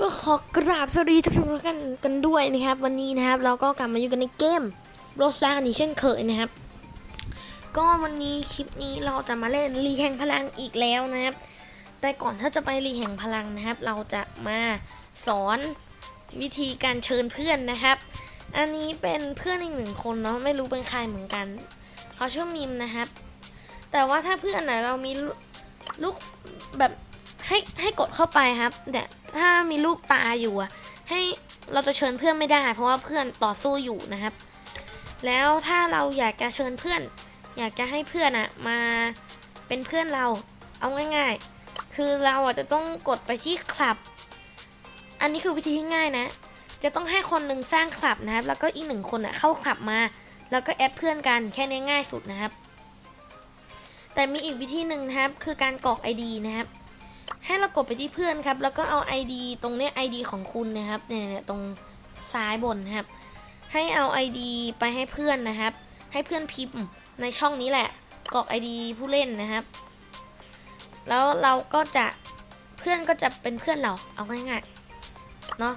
ก็ขอกราบสวัสดีท่านผู้ชมทุกท่านกันด้วยนะครับ วันนี้นะครับ เราก็กลับมาอยู่กันในเกมโรสซากันอีกเช่นเคยนะครับ ก็วันนี้คลิปนี้เราจะมาเล่นรีแห่งพลังอีกแล้วนะครับ แต่ก่อนถ้าจะไปรีแห่งพลังนะครับ เราจะมาสอนวิธีการเชิญเพื่อนนะครับ อันนี้เป็นเพื่อนอีกหนึ่งคนเนาะไม่รู้เป็นใครเหมือนกันเขาชื่อมิมนะครับ แต่ว่าถ้าเพื่อนไหนเรามีลูกแบบให้ให้กดเข้าไปครับแต่ ถ้ามีลูกตาอยู่อะให้เราจะเชิญเพื่อนไม่ได้ เพราะว่าเพื่อนต่อสู้อยู่นะครับ แล้วถ้าเราอยากจะเชิญเพื่อน อยากจะให้เพื่อนอะมาเป็นเพื่อนเราเอาง่ายๆ คือเราอะจะต้องกดไปที่คลับ อันนี้คือวิธีที่ง่ายนะ จะต้องให้คนหนึ่งสร้างคลับนะครับ แล้วก็อีกหนึ่งคนอะเข้าคลับมา แล้วก็แอดเพื่อนกันแค่นี้ง่ายสุดนะครับ แต่มีอีกวิธีหนึ่งนะครับ คือการกรอก ID นะครับ ให้เรากดไปที่เพื่อนครับ แล้วก็เอา ID ตรงเนี้ย ID ของคุณนะครับเนี่ยเนี่ยตรงซ้ายบนครับ ให้เอา ID ไปให้เพื่อนนะครับ ให้เพื่อนพิมพ์ในช่องนี้แหละกรอก ID ผู้เล่นนะครับ แล้วเราก็จะเพื่อนก็จะเป็นเพื่อนเราเอาง่ายๆเนาะ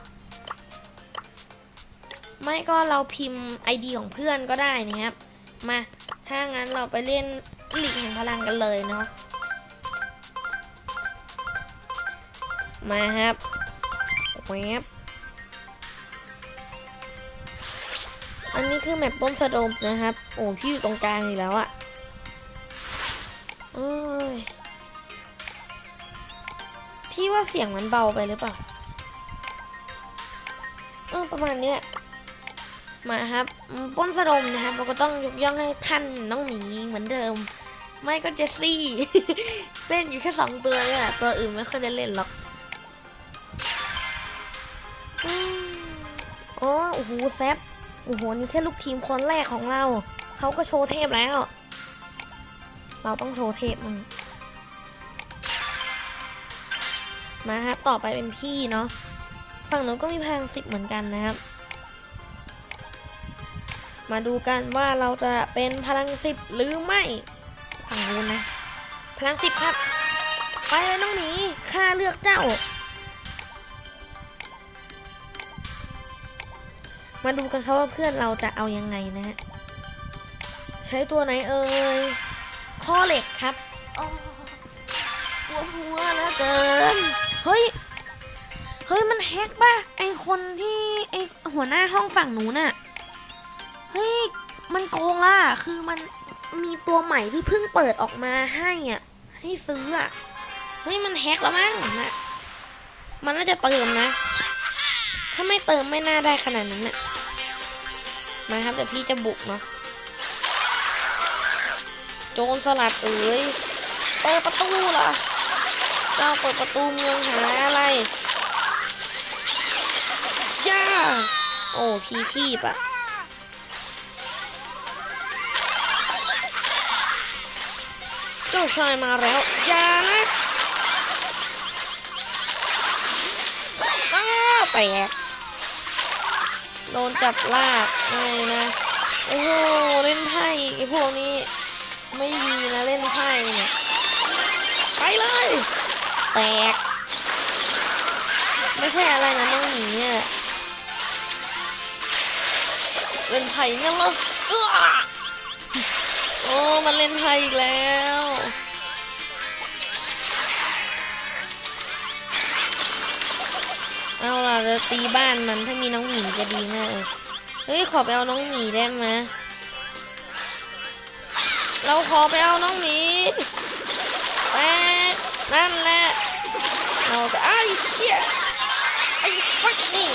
ไม่ก็เราพิมพ์ ID ของเพื่อนก็ได้นะครับ มา ถ้างั้นเราไปเล่นลีกแห่งพลังกันเลยเนาะ มาครับแวบอันนี้คือแมปป้อมสะดมนะครับ โอ้พี่อยู่ตรงกลางอีกแล้วอะเอ้ย พี่ว่าเสียงมันเบาไปหรือเปล่า เออประมาณนี้แหละ มาครับปล้นสะดมนะครับ เราก็ต้องยกย่องให้ท่านน้องหมีเหมือนเดิม ไม่ก็เจสซี่ เล่นอยู่แค่สองตัวเนี่ยแหละตัวอื่นไม่ค่อยได้เล่นหรอก โอ้โหแซฟโอ้โหนี่แค่ลูกทีมคนแรกของเรา เขาก็โชว์เทพแล้ว เราต้องโชว์เทพมึงมาครับ ต่อไปเป็นพี่เนาะฝั่งนู้นก็มีพลังสิบเหมือนกันนะครับ มาดูกันว่าเราจะเป็นพลังสิบหรือไม่ฝั่งนู้นนะ พลังสิบครับ ไปเลยน้องหมีข้าเลือกเจ้า มาดูกันครับว่าเพื่อนเราจะเอายังไงนะฮะ ใช้ตัวไหนเอ่ยข้อเหล็กครับอ๋อปวดหัวเหลือเกิน เฮ้ย เฮ้ยมันแฮกป่ะ ไอคนที่ไอหัวหน้าห้องฝั่งหนูน่ะ เฮ้ย มันโกงล่ะ คือมันมีตัวใหม่ที่เพิ่งเปิดออกมาให้อะ ให้ซื้ออะ เฮ้ยมันแฮกแล้วมั้งนะมันน่าจะเติมนะ ถ้าไม่เติมไม่น่าได้ขนาดนั้นน่ะ มาครับเดี๋ยวพี่จะบุกเนาะโจรสลัดเอ๋ยเปิดประตูเหรอเจ้าเปิดประตูเมืองหาอะไรย่าโอ้พี่ขี้ปะเจ้าชายมาแล้วอย่านะก็แตก โดนจับลากไม่นะ โอ้โหเล่นไพ่ไอ้พวกนี้ ไม่ดีนะเล่นไพ่เนี่ยไปเลย แตก ไม่ใช่อะไรนะน้องหมีเนี่ยเล่นไพ่งั้นเหรอเอื้อโอ้มันเล่นไพ่อีกแล้ว เอาล่ะเราตีบ้านมันถ้ามีน้องหมีจะดีมากเลยเฮ้ยขอไปเอาน้องหมีได้ไหมเราขอไปเอาน้องหมีแต่นั่นแหละเราจะไอ้เชี่ยไอ้ฟักนี่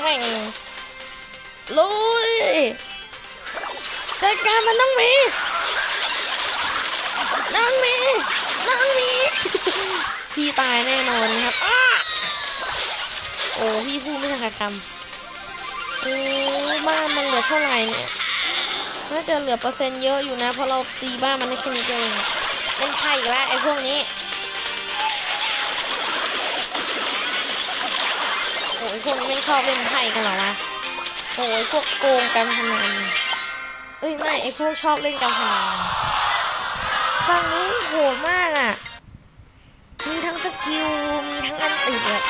แม่งลุยจัดการมันน้องหมีน้องหมีน้องหมีพี่ตายแน่นอนครับอ้า โอ้พี่พูดไม่ทันคำโอ้บ้านมันเหลือเท่าไหร่เนี่ยน่าจะเหลือเปอร์เซ็นต์เยอะอยู่นะเพราะเราตีบ้านมันได้แค่นี้เองเล่นไพ่อีกแล้วไอ้พวกนี้โอ้ยพวกนี้ไม่ชอบเล่นไพ่กันเหรอวะโอ้ยพวกโกงการพนันเอ้ยไม่ไอ้พวกชอบเล่นการพนันฝั่งนี้โหดมากอะ มีทั้งสกิลมีทั้งอันติแบบ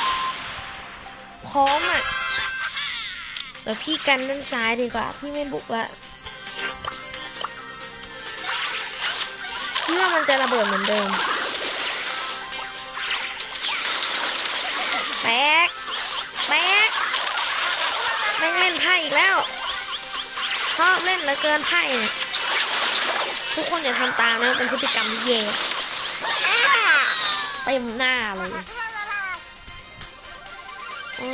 พร้อมอะเดี๋ยวพี่กันด้านซ้ายดีกว่า พี่ไม่บุกละเพื่อมันจะระเบิดเหมือนเดิมแตกแตกแม่งเล่นไพ่อีกแล้วชอบเล่นเหลือเกินไพ่เนี่ยทุกคนอย่าทำตามนะเป็นพฤติกรรมที่แย่เต็มหน้าเลย โอ้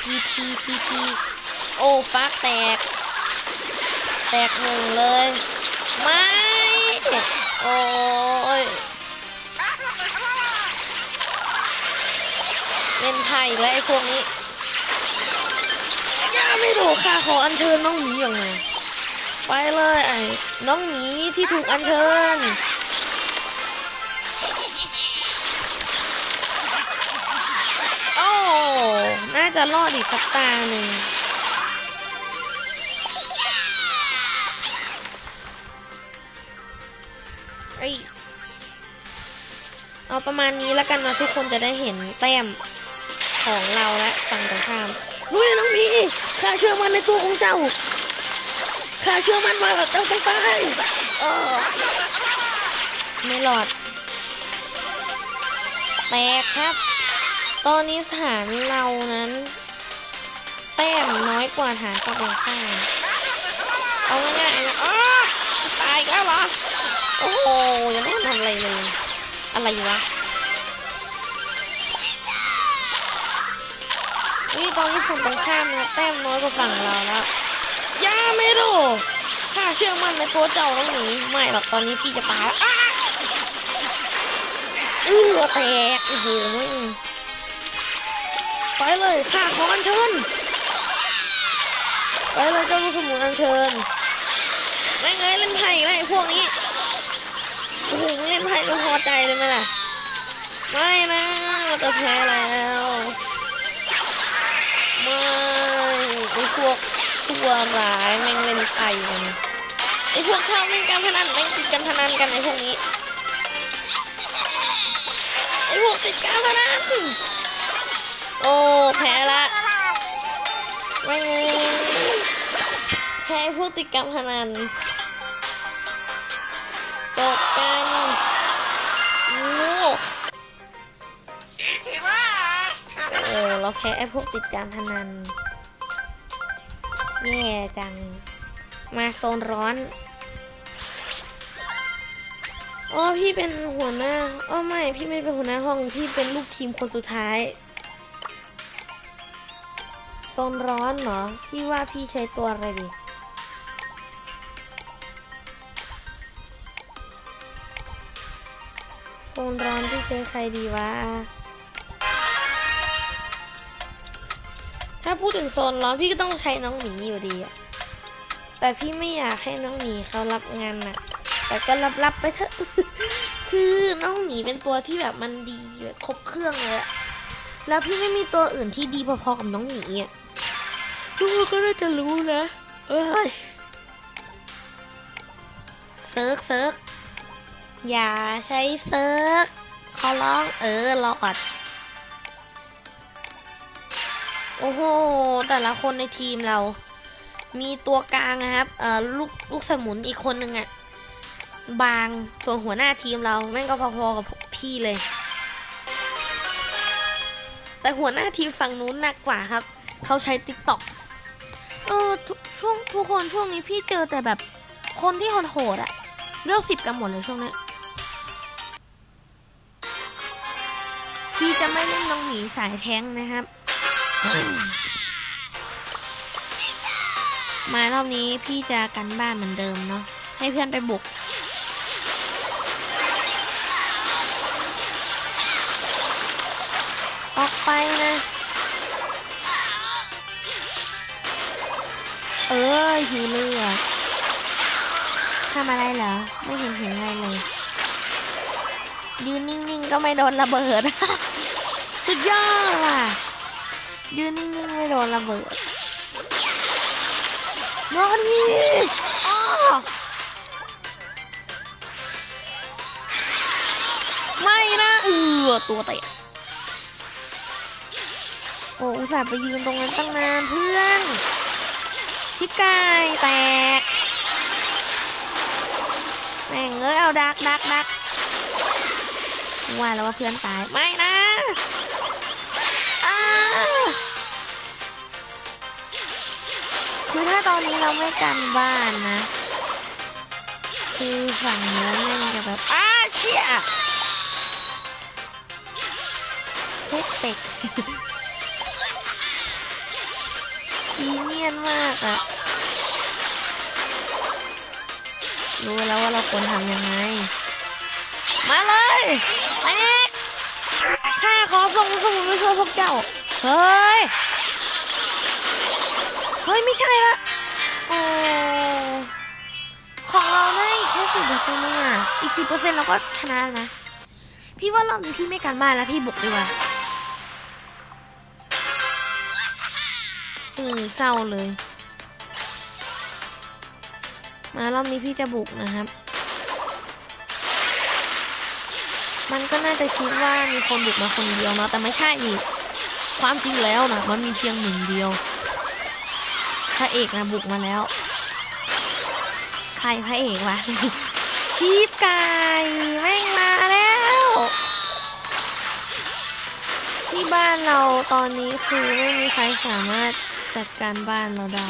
พีพีพีพีโอ้ฟักแตก แตกหนึ่งเลย ไม่ โอ้ยเล่นไพ่อีกแล้วไอ้พวกนี้ย่าไม่ถูกค่ะขออัญเชิญน้องหมีอย่างไงไปเลยไอ้น้องหมีที่ถูกอัญเชิญ น่าจะรอดอีกสักตาหนึ่งเอ้ยเอาประมาณนี้แล้วกันนะทุกคนจะได้เห็นแต้มของเราและฝั่งตรงข้ามเฮ้ยน้องพีข้าเชื่อมันในตัวของเจ้าข้าเชื่อมันว่าเจ้าต้องตายเออไม่หลอดแตกครับ ตอนนี้ฐานเรานั้น แต้มน้อยกว่าฐานฝั่งตรงข้ามเอาง่ายๆนะอ้าตายแล้วเหรอ โอ้โหยังไม่ทำอะไรเลย อะไรวะนี่ตอนนี้ฝั่งตรงข้ามนะแต้มน้อยกว่าฝั่งเราแล้วย่าไม่รู้ข้าเชื่อมั่นในตัวเจ้าน้องหนีไม่หรอกตอนนี้พี่จะตายอ้าเอือแตกโอ้โห ไปเลยข้าขออัญเชิญไปเลยเจ้าลูกสมุนอัญเชิญไม่เงยเล่นไพ่อีกแล้วไอ้พวกนี้โอ้โหเล่นไพ่ก็พอใจเลยไหมล่ะไม่นะเราจะแพ้แล้วไม่ไอพวกตัวร้ายแม่งเล่นไพ่กันไอพวกชอบเล่นการพนันแม่งติดการพนันกันไอพวกนี้ไอพวกติดการพนัน โอ้ แพ้ละแม่งแพ้ไอ้พวกติดการพนันจบกันลูกเออ เราแพ้ไอ้พวกติดการพนัน แย่จัง มาโซนร้อน อ๋อ พี่เป็นหัวหน้า อ๋อ ไม่ พี่ไม่เป็นหัวหน้าห้อง พี่เป็นลูกทีมคนสุดท้าย โซนร้อนเหรอ พี่ว่าพี่ใช้ตัวอะไรดี โซนร้อนพี่ใช้ใครดีวะ ถ้าพูดถึงโซนร้อนพี่ก็ต้องใช้น้องหมีอยู่ดีอะแต่พี่ไม่อยากให้น้องหมีเขารับงานหนักแต่ก็รับรับๆไปเถอะ คือน้องหมีเป็นตัวที่แบบมันดีแบบครบเครื่องเลยอะแล้วพี่ไม่มีตัวอื่นที่ดีพอๆกับน้องหมีอะ ทุกคนก็น่าจะรู้นะ เอ้ยเซิร์กเซิร์กอย่าใช้เซิร์กขอร้องเออรอก่อนโอ้โห แต่ละคนในทีมเรา มีตัวกลางนะครับเอ่อลูกลูกสมุนอีกคนนึงอะบางส่วนหัวหน้าทีมเรา แม่งก็พอๆกับพี่เลย แต่หัวหน้าทีมฝั่งนู้นหนักกว่าครับ เขาใช้ติ๊กต็อก เออทุกช่วงทุกคนช่วงนี้พี่เจอแต่แบบคนที่โหดๆอะเลือกสิบกันหมดเลยช่วงนี้ พี่จะไม่เล่นน้องหมีสายแท้งนะครับ มารอบนี้พี่จะกันบ้านเหมือนเดิมเนาะให้เพื่อนไปบุกออกไปนะ เออหิวเลือดทำอะไรเหรอ ไม่เห็นเห็นอะไรเลย ยืนนิ่งๆก็ไม่โดนระเบิด สุดยอดว่ะ ยืนนิ่งๆไม่โดนระเบิดนอนนี่อ้อไม่นะเออตัวเตะโอ้อุตส่าห์ไปยืนตรงนั้นตั้งนานเพื่อน ชิกายแตกแม่งเอ้ยเอาดักดักดักว่าแล้วว่าเพื่อนตาย ไม่นะคือถ้าตอนนี้เราไม่กันบ้านนะ คือฝั่งโน้นแม่งจะแบบอ้าเชี่ยเทคเต็ก มากอะรู้แล้วว่าเราควรทำยังไง มาเลยมาเอกข้าขอส่งสมุนไปช่วยพวกเจ้า เฮ้ย เฮ้ย ไม่ใช่ละโอ้ของเราได้แค่สิบเปอร์เซ็นต์เองอะอีกสิบเปอร์เซ็นต์เราก็ชนะนะ พี่ว่ารอบนี้พี่ไม่การบ้านแล้วพี่บุกดีกว่า อือเศร้าเลย มารอบนี้พี่จะบุกนะครับ มันก็น่าจะคิดว่ามีคนบุกมาคนเดียวเนาะแต่ไม่ใช่นี่ความจริงแล้วนะมันมีเพียงหนึ่งเดียวพระเอกนะบุกมาแล้ว ใครพระเอกวะชีพไก่แม่งมาแล้ว ที่บ้านเราตอนนี้คือไม่มีใครสามารถ จัดการบ้านเราได้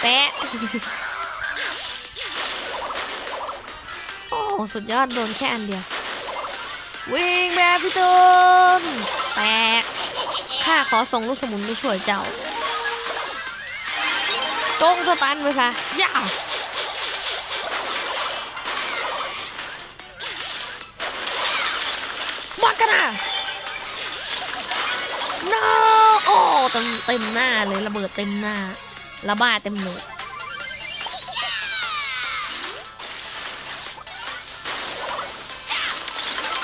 แปะโอ้สุดยอดโดนแค่อันเดียว วิ่งแบบพี่ตูนแตกข้าขอส่งลูกสมุนไปช่วยเจ้าจงสตันไปซะย่าบักกันอะ no โอ้ เต็มเต็มหน้าเลยระเบิดเต็มหน้า ระบาดเต็มหนวด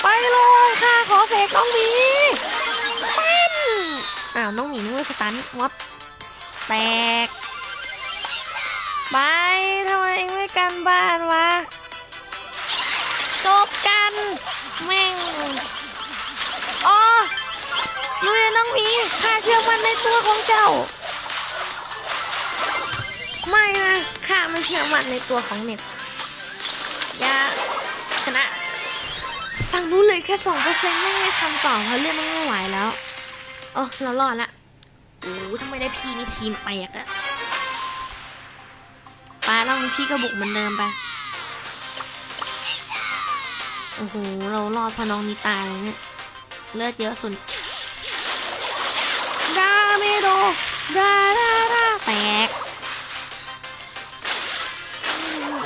ไปเลยค่ะขอเสกน้องหมีปั้นอ้าวน้องหมีนึกว่าสตันวัดแตก ไปทำไมเองไม่กันบ้านวะจบกัน แม่งอ๋อ ลุยเลยน้องหมีข้าเชื่อมั่นในตัวของเจ้า ไม่นะข้าไม่เชื่อมั่นในตัวของเน็ตอย่าชนะฟังรู้เลยแค่สองเปอร์เซ็นต์ไม่ได้ทำต่อเพราะเรื่องมันไม่ไหวแล้วโอ้เรารอดละโอ้ทำไมได้พี่นี่ทีมแตกอะปาเราพี่ก็บุกเหมือนเดิมไปโอ้โห เรารอดเพอน้องนี่ตายเลยเนี่ย เลือดเยอะสุดดา เมโดาดาดาแตก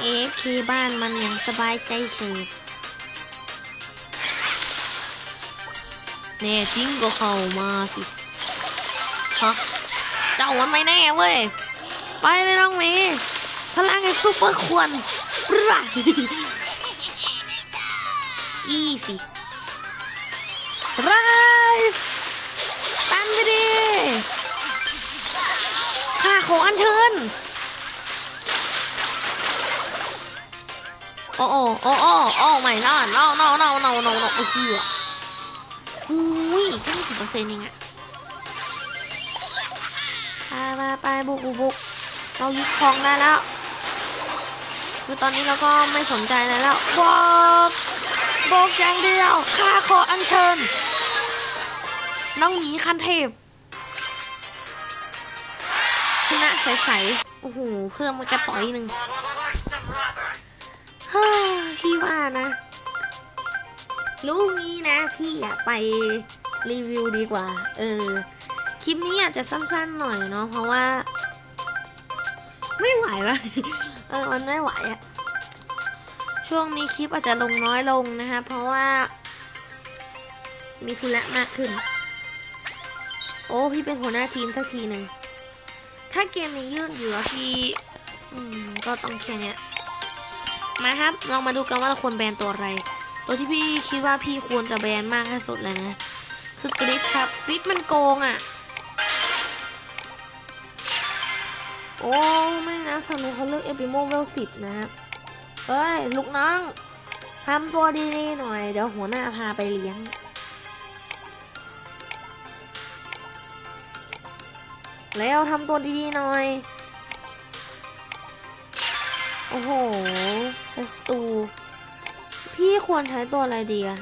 เอฟเคบ้านมันอย่างสบายใจเฉยแน่จริงก็เข้ามาสิฮะเจ้ามันไม่แน่เว้ย ไปเลยน้องเมย์พลังไอ้ซุปเปอร์ควรปรอีสิรส์ ข้ออัญเชิญโอ้โอ้โอ้โอ้โอ้ไม่นอน no no no no no no โอ้ยอุ้ยแค่ไม่กี่เปอร์เซ็นต์เองอะไปไปไปบุกบุกบุกเรายึดครองได้แล้ว คือตอนนี้เราก็ไม่สนใจอะไรแล้วบอกบอกอย่างเดียวข้าขออัญเชิญน้องหมีคันเทพ ใสๆ โอ้โห เพิ่มมากระป๋อยหนึ่งเฮ้ยพี่ว่านะลูกนี้นะ พี่อยากไปรีวิวดีกว่า เออ คลิปนี้อาจจะสั้นๆหน่อยเนาะ เพราะว่า ไม่ไหววะเออ มันไม่ไหวอะช่วงนี้คลิปอาจจะลงน้อยลงนะคะ เพราะว่า มีธุระมากขึ้น โอ้ พี่เป็นหัวหน้าทีมสักทีหนึ่ง ถ้าเกมนี้ยืดอยู่แล้วพี่ก็ต้องแค่นี้มาครับเรามาดูกันว่าเราควรแบนตัวอะไร ตัวที่พี่คิดว่าพี่ควรจะแบนมากที่สุดเลยนะ คือกริฟครับกริฟมันโกงอะ่ะ โอ้ไม่นะสนุกเขาเลือกเอพิโมเวลสิบนะครับเฮ้ย ลูกน้องทำตัวดีๆหน่อย เดี๋ยวหัวหน้าพาไปเลี้ยง แล้วทำตัวดีๆหน่อย โอ้โหเอสตูพี่ควรใช้ตัวอะไรดีอะ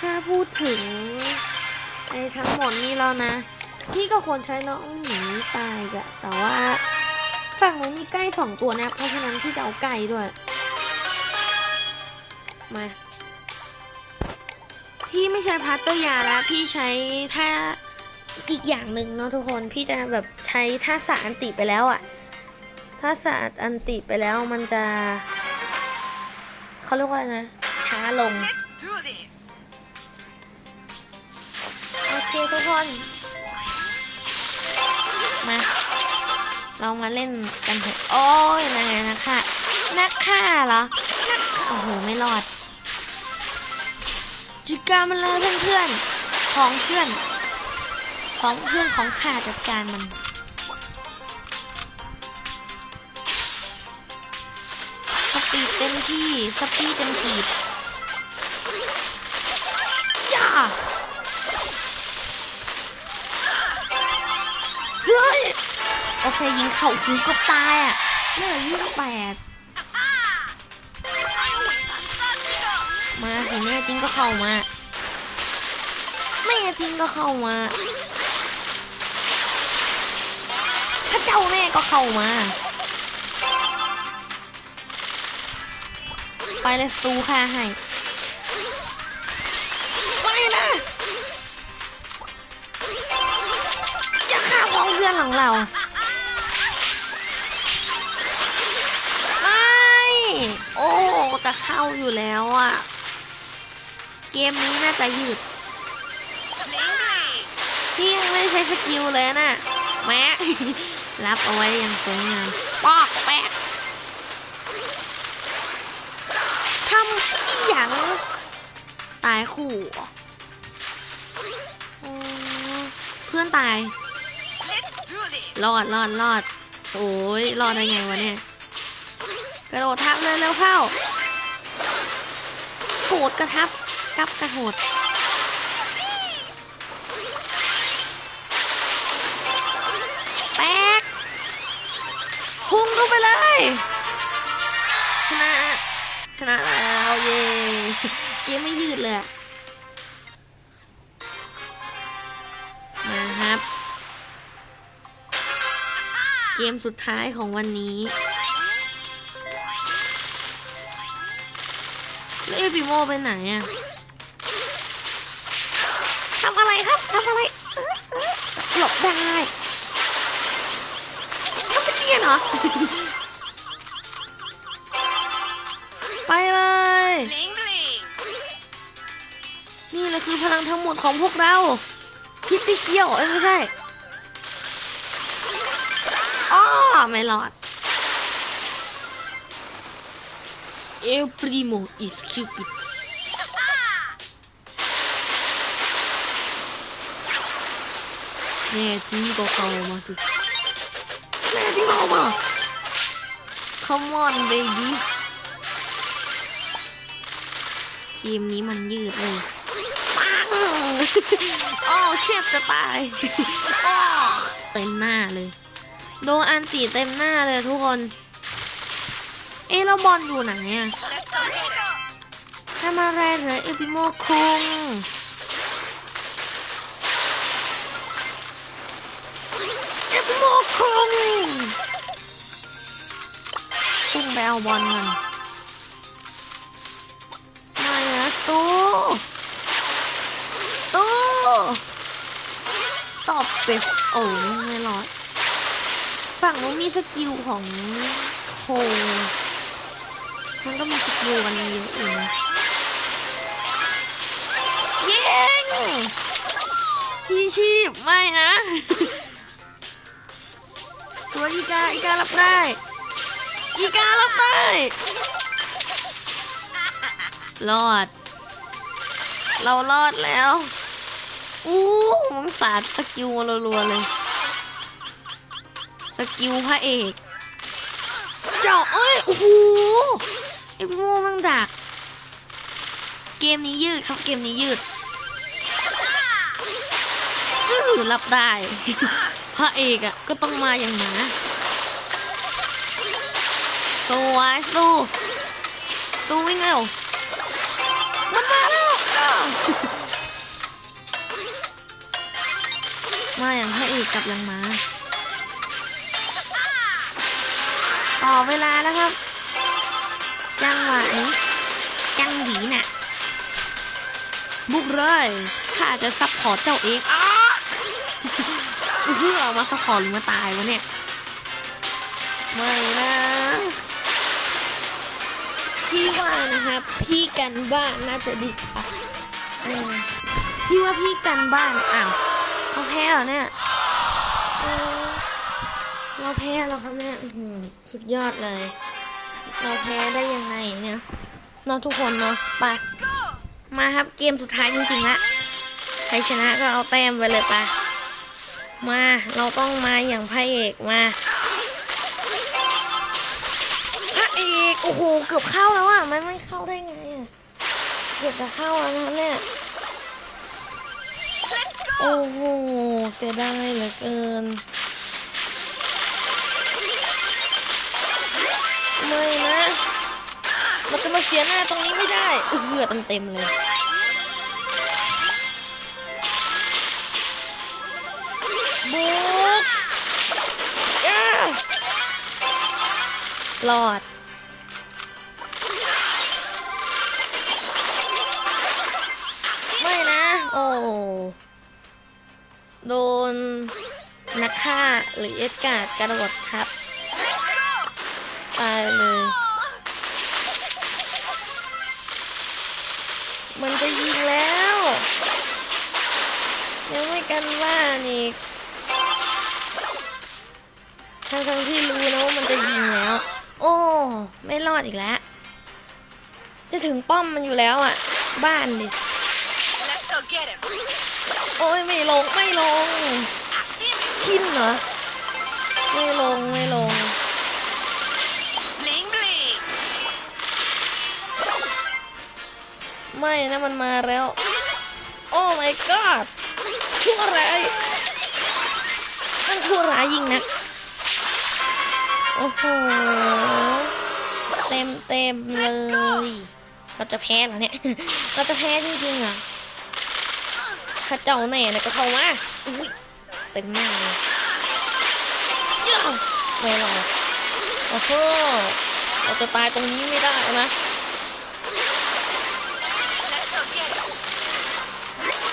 ถ้าพูดถึงไอ้ทั้งหมดนี้แล้วนะ พี่ก็ควรใช้น้องหมีตายกะแต่ว่าฝั่งนู้นมีไก่สองตัวนะ เพราะฉะนั้นพี่จะเอาไก่ด้วย มา พี่ไม่ใช้พัตเตอร์ยาแล้ว พี่ใช้ท่า อีกอย่างหนึ่งเนาะทุกคนพี่จะแบบใช้ท่าสาอันติไปแล้วอะท่าสาอันติไปแล้วมันจะเขาเรียกว่านะ ช้าลง โอเคทุกคน มา เรามาเล่นกันเถอะโอ้ยนางไงนะค่ะนักฆ่าเหรอนักโอ้โห ไม่รอด จิกามันเลยเพื่อนๆ ของเพื่อน ของเพื่อนของข้าจัดการมัน สปีดเต็มที่ สปีดเต็มทีบจ้าเฮ้ยโอเค ยิงเข่าหูกับตายอะเลือดยี่สิบแปดมาสิแน่จริงก็เข้ามาแม่จริงก็เข้ามา ถ้าเจ้าแน่ก็เข้ามา ไปเลยสตูค่าให้ไม่นะจะฆ่าพ้องเพื่อนของเราไม่โอ้จะเข้าอยู่แล้วอะ เกมนี้น่าจะยืดพี่ยังไม่ใช้สกิลเลยน่ะแม่ รับเอาไว้อย่างสวยงามปอกแปะทำอีหยังตายขู่เหรออ๋อเพื่อนตาย Let's do this. รอดรอดรอด โอ้ยรอดได้ไงวะเนี่ย กระโดดทับเลยเร็วเข้า โกรธกระทับกับกระโดด เกมไม่ยืดเลยอะมาครับ เกมสุดท้ายของวันนี้แล้วเอปิโมไปไหนอะทำอะไรครับทำอะไรหลบได้ทำเป็นเนียนเหรอ ไปเลย แหละคือพลังทั้งหมดของพวกเราพิตตี้เคี้ยว เอ้ยไม่ใช่อ้อไม่รอด El primo is cupid แน่จริงก็เข้ามาสิแน่จริงก็เข้ามา Come on baby เกมนี้มันยืดเลย โอ้เชฟจะตายเต็มหน้าเลยโดนอันตีเต็มหน้าเลยทุกคน เอ๊ะแล้วบอลอยู่ไหนอะ Let's go. Let's go. ทำอะไรเหรอเอปิโมคุงเอปิโมคุงพุ่งไปเอาบอลมันม่นะตูตู stop this โอ้ไม่รอดฝั่งนู้นมีสกิลของโค มันก็มีสกิลกันเยอะอยู่นะยิงพี่ชีพไม่นะ ตัวอีกาอีการัได้ อีการัได้ รอด เรารอดแล้ว อู้มันสาดสกิลรัวๆเลย สกิลพระเอก เจ้าเอ้ย โอ้โหไอ้พี่โมมันดัก เกมนี้ยืดครับ เกมนี้ยืดอื้อรับได้ พระเอกอะก็ต้องมาอย่างหมาสวยสู้สู้วิ่งเร็วมันมาแล้ว มาอย่างพระเอกกับอย่างหมาต่อเวลาแล้วครับ จังหวะนี้ จังหวีน่ะ บุกเลยข้าจะซับพอร์ตเจ้าเองอ้าเพื่อมาซับพอร์ตหรือมาตายวะเนี่ย ไม่นะ พี่ว่านะครับ พี่กันบ้านน่าจะดีกว่าเออพี่ว่าพี่กันบ้าน อ้าว เราแพ้เหรอเนี่ยเราแพ้แล้วครับเนี่ยอื้อหือสุดยอดเลย เราแพ้ได้ยังไงเนี่ยเนาะทุกคนเนาะไปมาครับเกมสุดท้ายจริงๆละใครชนะก็เอาแต้มไปเลยปะมาเราต้องมาอย่างพระเอกมา พระเอกโอ้โหเกือบเข้าแล้วอะมันไม่เข้าได้ไงอะเกือบจะเข้าแล้วนะเนี่ย โอ้โห เสียดายเหลือเกิน ไม่นะ เราจะมาเสียหน้าตรงนี้ไม่ได้อุ๊ยเหือเต็มๆเลยบุกอ้ารอดไม่นะ โอ้ โดนนักฆ่าหรือเอ็ดการ์ดกระโดดทับ ตายเลย มันจะยิงแล้ว ยังไม่กันว่านี่ทั้งทั้งที่รู้นะว่ามันจะยิงแล้ว โอ้ ไม่รอดอีกแล้ว จะถึงป้อมมันอยู่แล้วอะ บ้านดิ โอ้ยไม่ลงไม่ลง I see him. ชินเหรอไม่ลงไม่ลง Bling bling. ไม่นะมันมาแล้ว โอ้ my god ชั่วร้ายมันชั่วร้ายยิงนะโอ้โหเต็มเต็มเลย เราจะแพ้เหรอเนี่ย เราจะแพ้จริงๆเห รอถ้าเจ้าแน่นี่ยก็เข้ามาอุ้ยเต็มหน้าเลยเจ้าไม่หรอกโอ้โหเราจะตายตรงนี้ไม่ได้นะ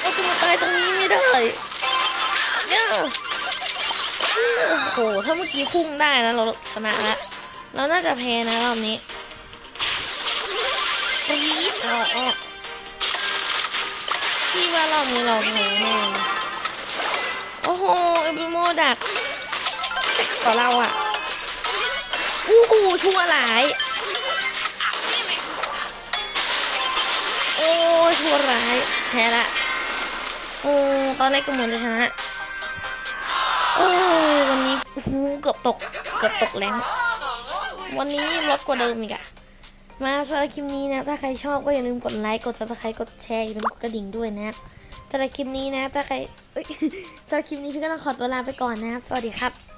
เราจะมาตายตรงนี้ไม่ได้เนี่ยโอ้โหถ้าเมื่อกี้พุ่งได้นะเราชนะแล้วเราน่าจะแพ้นะรอบนี้รีบอาออก พี่ว่ารอบนี้เราแพ้แน่โอ้โหเอบิโมดักต่อเราอะอู้หูชั่วหลาย โอ้ชั่วร้ายแพ้ละโอ้ตอนแรกก็เหมือนจะชนะเออวันนี้โอ้โหเกือบตกเกือบตกแรงวันนี้ลดกว่าเดิมอีกอะ มาสำหรับคลิปนี้นะ ถ้าใครชอบก็อย่าลืมกดไลค์กดซับสไครต์กดแชร์อย่าลืมกดกระดิ่งด้วยนะสำหรับคลิปนี้นะ ถ้าใครสำหรับคลิปนี้พี่ก็ต้องขอตัวลาไปก่อนนะครับ สวัสดีครับ